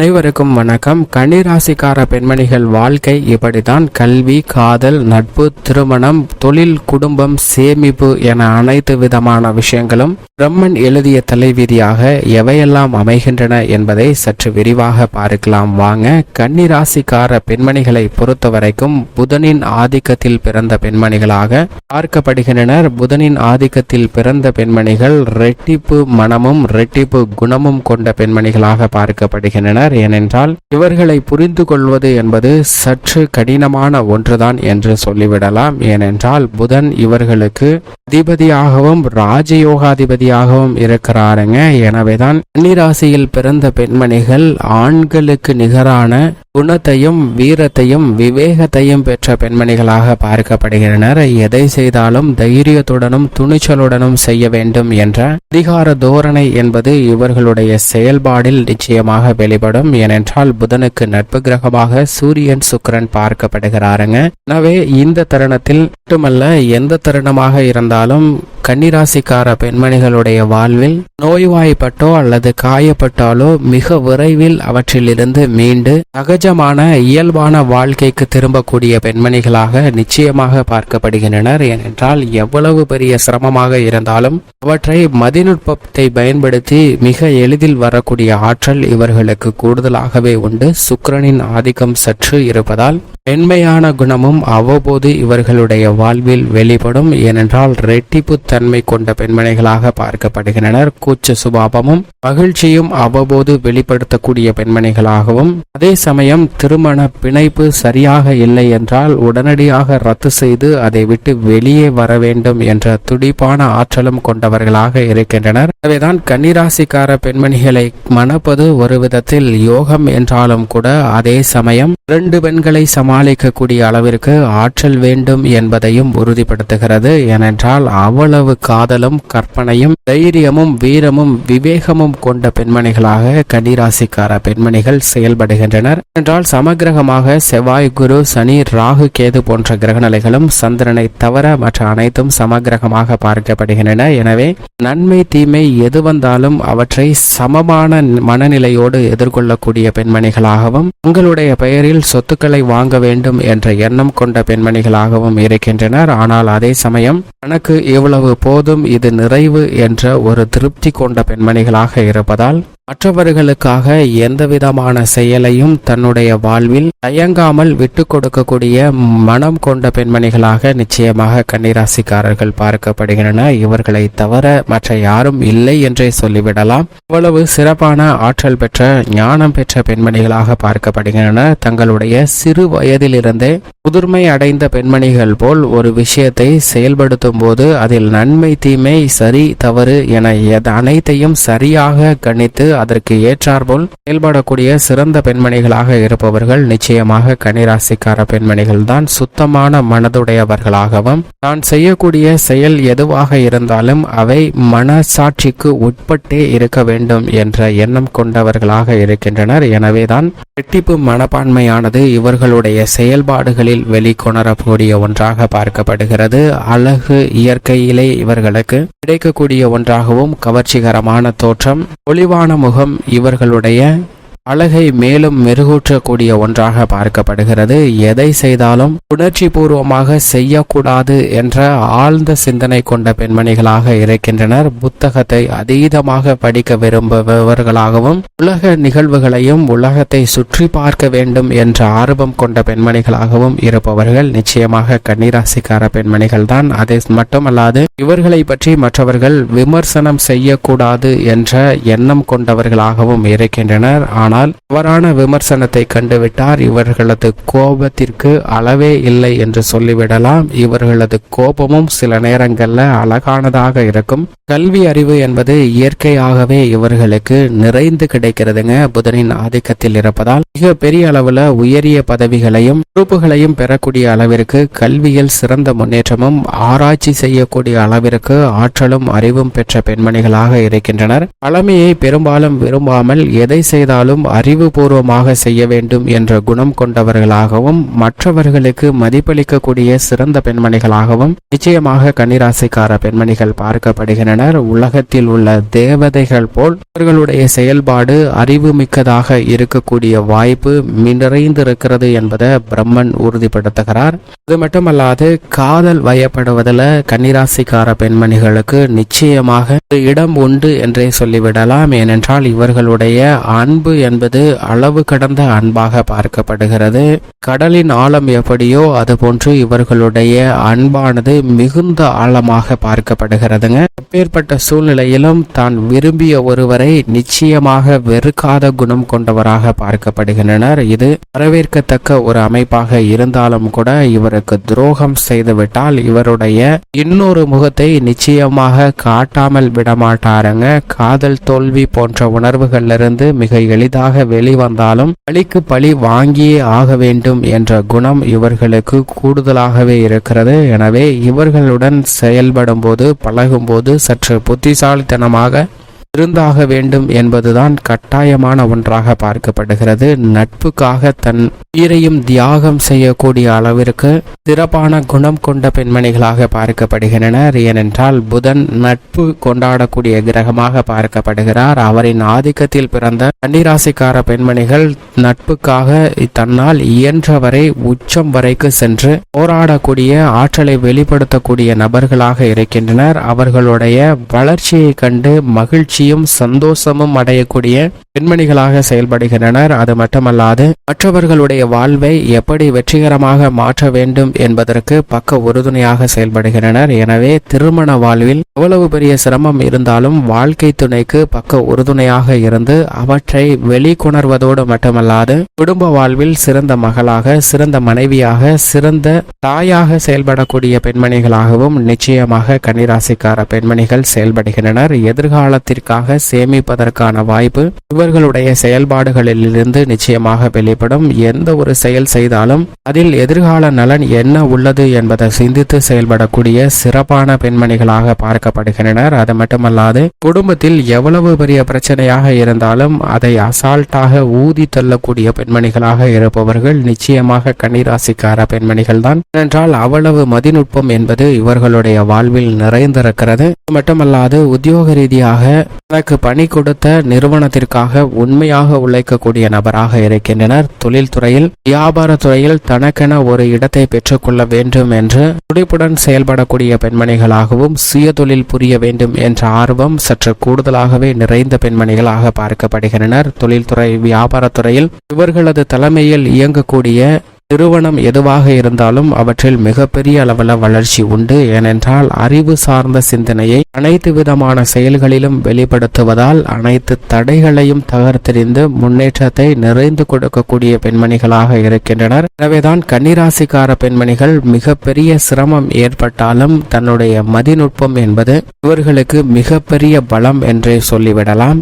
அனைவருக்கும் வணக்கம். கன்னிராசிக்கார பெண்மணிகள் வாழ்க்கை இப்படித்தான். கல்வி காதல் நட்பு திருமணம் தொழில் குடும்பம் சேமிப்பு என அனைத்து விதமான விஷயங்களும் பிரம்மன் எழுதிய தலைவிதியாக எவையெல்லாம் அமைகின்றன என்பதை சற்று விரிவாக பார்க்கலாம். வாங்க. கன்னிராசிக்கார பெண்மணிகளை பொறுத்தவரைக்கும் புதனின் ஆதிக்கத்தில் பிறந்த பெண்மணிகளாக பார்க்கப்படுகின்றனர். புதனின் ஆதிக்கத்தில் பிறந்த பெண்மணிகள் ரெட்டிப்பு மனமும் ரெட்டிப்பு குணமும் கொண்ட பெண்மணிகளாக பார்க்கப்படுகின்றனர். ஏனென்றால் இவர்களை புரிந்து கொள்வது என்பது சற்று கடினமான ஒன்றுதான் என்று சொல்லிவிடலாம். ஏனென்றால் புதன் இவர்களுக்கு அதிபதியாகவும் ராஜயோகாதிபதியாகவும் இருக்கிறாருங்க. எனவேதான் கன்னிராசியில் பிறந்த பெண்மணிகள் ஆண்களுக்கு நிகரான குணத்தையும் வீரத்தையும் விவேகத்தையும் பெற்ற பெண்மணிகளாக பார்க்கப்படுகின்றனர். எதை செய்தாலும் தைரியத்துடனும் துணிச்சலுடனும் செய்ய வேண்டும் என்ற அதிகார தோரணை என்பது இவர்களுடைய செயல்பாடில் நிச்சயமாக வெளிப்படும். ஏனென்றால் புதனுக்கு நட்பு கிரகமாக சூரியன் சுக்கிரன் பார்க்கப்படுகிறாருங்க. எனவே இந்த தருணத்தில் மட்டுமல்ல எந்த தருணமாக இருந்தாலும் கன்னிராசிக்கார பெண்மணிகளுடைய வாழ்வில் நோய்வாய்ப்பட்டோ அல்லது காயப்பட்டாலோ மிக விரைவில் அவற்றிலிருந்து மீண்டு சகஜமான இயல்பான வாழ்க்கைக்கு திரும்பக்கூடிய பெண்மணிகளாக நிச்சயமாக பார்க்கப்படுகின்றனர். ஏனென்றால் எவ்வளவு பெரிய சிரமமாக இருந்தாலும் அவற்றை மதிநுட்பத்தை பயன்படுத்தி மிக எளிதில் வரக்கூடிய ஆற்றல் இவர்களுக்கு கூடுதலாகவே உண்டு. சுக்கரனின் ஆதிக்கம் சற்று இருப்பதால் மென்மையான குணமும் அவ்வப்போது இவர்களுடைய வாழ்வில் வெளிப்படும். ஏனென்றால் ரெட்டிப்பு தன்மை கொண்ட பெண்மணிகளாக பார்க்கப்படுகின்றனர். கூச்ச சுபாவமும் மகிழ்ச்சியும் அவ்வப்போது வெளிப்படுத்தக்கூடிய பெண்மணிகளாகவும் அதே சமயம் திருமண பிணைப்பு சரியாக இல்லை என்றால் உடனடியாக ரத்து செய்து அதை விட்டு வெளியே வர வேண்டும் என்ற துடிப்பான ஆற்றலும் கொண்டவர்களாக இருக்கின்றனர். எனவேதான் கன்னிராசிக்கார பெண்மணிகளை மணப்பது ஒரு விதத்தில் யோகம் என்றாலும் கூட அதே சமயம் இரண்டு பெண்களை சமாளிக்கக்கூடிய அளவிற்கு ஆற்றல் வேண்டும் என்பதையும் உறுதிப்படுத்துகிறது. ஏனென்றால் அவ்வளவு காதலும் கற்பனையும் தைரியமும் வீரமும் விவேகமும் கொண்ட பெண்மணிகளாக கன்னிராசிக்கார பெண்மணிகள் செயல்படுகின்றனர். என்றால் சமகிரகமாக செவ்வாய் குரு சனி ராகு கேது போன்ற கிரகநிலைகளும் சந்திரனை தவிர மற்ற அனைத்தும் சமகிரகமாக பார்க்கப்படுகின்றன. எனவே நன்மை தீமை எது வந்தாலும் அவற்றை சமமான மனநிலையோடு எதிர்கொள்ளக்கூடிய பெண்மணிகளாகவும் உங்களுடைய பெயரில் சொத்துக்களை வாங்க வேண்டும் என்ற எண்ணம் கொண்ட பெண்மணிகளாகவும் இருக்கின்றனர். ஆனால் அதே சமயம் தனக்கு இவ்வளவு போதும் இது நிறைவு என்ற ஒரு திருப்தி கொண்ட பெண்மணிகளாக இருப்பதால் மற்றவர்களுக்காக எந்தவிதமான செயலையும் தன்னுடைய வாழ்வில் தயங்காமல் விட்டு கொடுக்கக்கூடிய மனம் கொண்ட பெண்மணிகளாக நிச்சயமாக கன்னிராசிக்காரர்கள் பார்க்கப்படுகின்றன. இவர்களை தவிர மற்ற யாரும் இல்லை என்றே சொல்லிவிடலாம். இவ்வளவு சிறப்பான ஆற்றல் பெற்ற ஞானம் பெற்ற பெண்மணிகளாக பார்க்கப்படுகின்றன. தங்களுடைய சிறு வயதிலிருந்தே முதிர்மை அடைந்த பெண்மணிகள் போல் ஒரு விஷயத்தை செயல்படுத்தும் போது அதில் நன்மை தீமை சரி தவறு என அனைத்தையும் சரியாக கணித்து அதற்கு ஏற்றாற்போல் செயல்படக்கூடிய சிறந்த பெண்மணிகளாக இருப்பவர்கள் நிச்சயமாக கனிராசிக்கார பெண்மணிகள் தான் சுத்தமான மனதுடையவர்களாகவும் தான் செய்யக்கூடிய செயல் எதுவாக இருந்தாலும் அவை மனசாட்சிக்கு உட்பட்டே இருக்க வேண்டும் என்ற எண்ணம் கொண்டவர்களாக இருக்கின்றனர். எனவேதான் வெட்டிப்பு மனப்பான்மையானது இவர்களுடைய செயல்பாடுகளில் வெளிக்கொணரக்கூடிய ஒன்றாக பார்க்கப்படுகிறது. அழகு இயற்கையிலே இவர்களுக்கு கிடைக்கக்கூடிய ஒன்றாகவும் கவர்ச்சிகரமான தோற்றம் ஒளிவான முகம் இவர்களுடைய அழகை மேலும் மெருகூற்றக்கூடிய ஒன்றாக பார்க்கப்படுகிறது. எதை செய்தாலும் உணர்ச்சி பூர்வமாக செய்யக்கூடாது என்ற ஆழ்ந்த சிந்தனை கொண்ட பெண்மணிகளாக இருக்கின்றனர். புத்தகத்தை அதீதமாக படிக்க விரும்புபவர்களாகவும் உலக நிகழ்வுகளையும் உலகத்தை சுற்றி பார்க்க வேண்டும் என்ற ஆர்வம் கொண்ட பெண்மணிகளாகவும் இருப்பவர்கள் நிச்சயமாக கன்னிராசிக்கார பெண்மணிகள் தான் அதை மட்டுமல்லாது இவர்களை பற்றி மற்றவர்கள் விமர்சனம் செய்யக்கூடாது என்ற எண்ணம் கொண்டவர்களாகவும் இருக்கின்றனர். ஆனால் தவறான விமர்சனத்தை கண்டுவிட்டார். இவர்களது கோபத்திற்கு அளவே இல்லை என்று சொல்லிவிடலாம். இவர்களது கோபமும் சில நேரங்களில் அழகானதாக இருக்கும். கல்வி அறிவு என்பது இயற்கையாகவே இவர்களுக்கு நிறைந்து கிடைக்கிறதுங்க. புதனின் ஆதிக்கத்தில் இருப்பதால் மிக பெரிய அளவுல உயரிய பதவிகளையும் பொறுப்புகளையும் பெறக்கூடிய அளவிற்கு கல்வியில் சிறந்த முன்னேற்றமும் ஆராய்ச்சி செய்யக்கூடிய அளவிற்கு ஆற்றலும் அறிவும் பெற்ற பெண்மணிகளாக இருக்கின்றனர். பழமையை பெரும்பாலும் விரும்பாமல் எதை செய்தாலும் செயல்களையும் அறிவுபூர்வமாக செய்ய வேண்டும் என்ற குணம் கொண்டவர்களாகவும் மற்றவர்களுக்கு மதிப்பளிக்கக்கூடிய சிறந்த பெண்மணிகளாகவும் நிச்சயமாக கன்னிராசிக்கார பெண்மணிகள் பார்க்கப்படுகின்றனர். உலகத்தில் உள்ள தேவதைகள் போல் அவர்களுடைய செயல்பாடு அறிவு மிக்கதாக இருக்கக்கூடிய வாய்ப்பு நிறைந்திருக்கிறது என்பதை பிரம்மன் உறுதிப்படுத்துகிறார். அது மட்டுமல்லாது காதல் வயப்படுவதில் கன்னிராசிக்கார பெண்மணிகளுக்கு நிச்சயமாக ஒரு இடம் உண்டு என்றே சொல்லிவிடலாம். ஏனென்றால் இவர்களுடைய அன்பு என்பது அளவு கடந்த அன்பாக பார்க்கப்படுகிறது. கடலின் ஆழம் எப்படியோ அதுபோன்று இவர்களுடைய அன்பானது மிகுந்த ஆழமாக பார்க்கப்படுகிறதுங்க. எப்பேற்பட்ட சூழ்நிலையிலும் தான் விரும்பிய ஒருவரை நிச்சயமாக வெறுக்காத குணம் கொண்டவராக பார்க்கப்படுகின்றனர். இது வரவேற்கத்தக்க ஒரு அமைப்பாக இருந்தாலும் கூட இவருக்கு துரோகம் செய்துவிட்டால் இவருடைய இன்னொரு முகத்தை நிச்சயமாக காட்டாமல் விடமாட்டாருங்க. காதல் தோல்வி போன்ற உணர்வுகளிலிருந்து மிக எளிதாக வெளிவந்தாலும் பழிக்கு பழி வாங்கியே ஆக வேண்டும் என்ற குணம் இவர்களுக்கு கூடுதலாகவே இருக்கிறது. எனவே இவர்களுடன் செயல்படும் போது பழகும் போது சற்று புத்திசாலித்தனமாக இருந்தாக வேண்டும் என்பதுதான் கட்டாயமான ஒன்றாக பார்க்கப்படுகிறது. நட்புக்காக தன் உயிரையும் தியாகம் செய்யக்கூடிய அளவிற்கு சிறப்பான குணம் கொண்ட பெண்மணிகளாக பார்க்கப்படுகின்றனர். ஏனென்றால் புதன் நட்பு கொண்டாடக்கூடிய கிரகமாக பார்க்கப்படுகிறார். அவரின் ஆதிக்கத்தில் பிறந்த கன்னிராசிக்கார பெண்மணிகள் நட்புக்காக தன்னால் இயன்றவரை உச்சம் வரைக்கு சென்று போராடக்கூடிய ஆற்றலை வெளிப்படுத்தக்கூடிய நபர்களாக இருக்கின்றனர். அவர்களுடைய வளர்ச்சியை கண்டு மகிழ்ச்சி மகிழ்ச்சியும் சந்தோஷமும் அடையக்கூடிய பெண்மணிகளாக செயல்படுகின்றனர். அது மட்டுமல்லாது மற்றவர்களுடைய வாழ்வை எப்படி வெற்றிகரமாக மாற்ற வேண்டும் என்பதற்கு பக்க உறுதுணையாக செயல்படுகின்றனர். எனவே திருமண வாழ்வில் எவ்வளவு பெரிய சிரமம் இருந்தாலும் வாழ்க்கை துணைக்கு பக்க உறுதுணையாக இருந்து அவற்றை வெளிக்கொணர்வதோடு மட்டுமல்லாது குடும்ப வாழ்வில் சிறந்த மகளாக சிறந்த மனைவியாக சிறந்த தாயாக செயல்படக்கூடிய பெண்மணிகளாகவும் நிச்சயமாக கன்னிராசிக்கார பெண்மணிகள் செயல்படுகின்றனர். எதிர்காலத்திற்கு எதிர்காலத்திற்காக சேமிப்பதற்கான வாய்ப்பு இவர்களுடைய செயல்பாடுகளிலிருந்து நிச்சயமாக வெளிப்படும். எந்த ஒரு செயல் செய்தாலும் அதில் எதிர்கால நலன் என்ன உள்ளது என்பதை சிந்தித்து செயல்படக்கூடிய சிறப்பான பெண்மணிகளாக பார்க்கப்படுகின்றனர். அது மட்டுமல்லாது குடும்பத்தில் எவ்வளவு பெரிய பிரச்சனையாக இருந்தாலும் அதை அசால்ட்டாக ஊதி தள்ளக்கூடிய பெண்மணிகளாக இருப்பவர்கள் நிச்சயமாக கன்னிராசிக்கார பெண்மணிகள் தான் ஏனென்றால் அவ்வளவு மதிநுட்பம் என்பது இவர்களுடைய வாழ்வில் நிறைந்திருக்கிறது. அது மட்டுமல்லாது உத்தியோக ரீதியாக தனக்கு பணி கொடுத்த நிறுவனத்திற்காக உண்மையாக உழைக்கக்கூடிய நபராக இருக்கின்றனர். தொழில்துறையில் வியாபார துறையில் தனக்கென ஒரு இடத்தை பெற்றுக்கொள்ள வேண்டும் என்று துடிப்புடன் செயல்படக்கூடிய பெண்மணிகளாகவும் சுய தொழில் புரிய வேண்டும் என்ற ஆர்வம் சற்று கூடுதலாகவே நிறைந்த பெண்மணிகளாக பார்க்கப்படுகின்றனர். தொழில்துறை வியாபாரத்துறையில் இவர்களது தலைமையில் இயங்கக்கூடிய நிறுவனம் எதுவாக இருந்தாலும் அவற்றில் மிகப்பெரிய அளவில் வளர்ச்சி உண்டு. ஏனென்றால் அறிவு சார்ந்த சிந்தனையை அனைத்து விதமான செயல்களிலும் வெளிப்படுத்துவதால் அனைத்து தடைகளையும் தகர்த்தெறிந்து முன்னேற்றத்தை நிறைந்து கொடுக்கக்கூடிய பெண்மணிகளாக இருக்கின்றனர். எனவேதான் கன்னிராசிக்கார பெண்மணிகள் மிகப்பெரிய சிரமம் ஏற்பட்டாலும் தன்னுடைய மதிநுட்பம் என்பது இவர்களுக்கு மிகப்பெரிய பலம் என்றே சொல்லிவிடலாம்.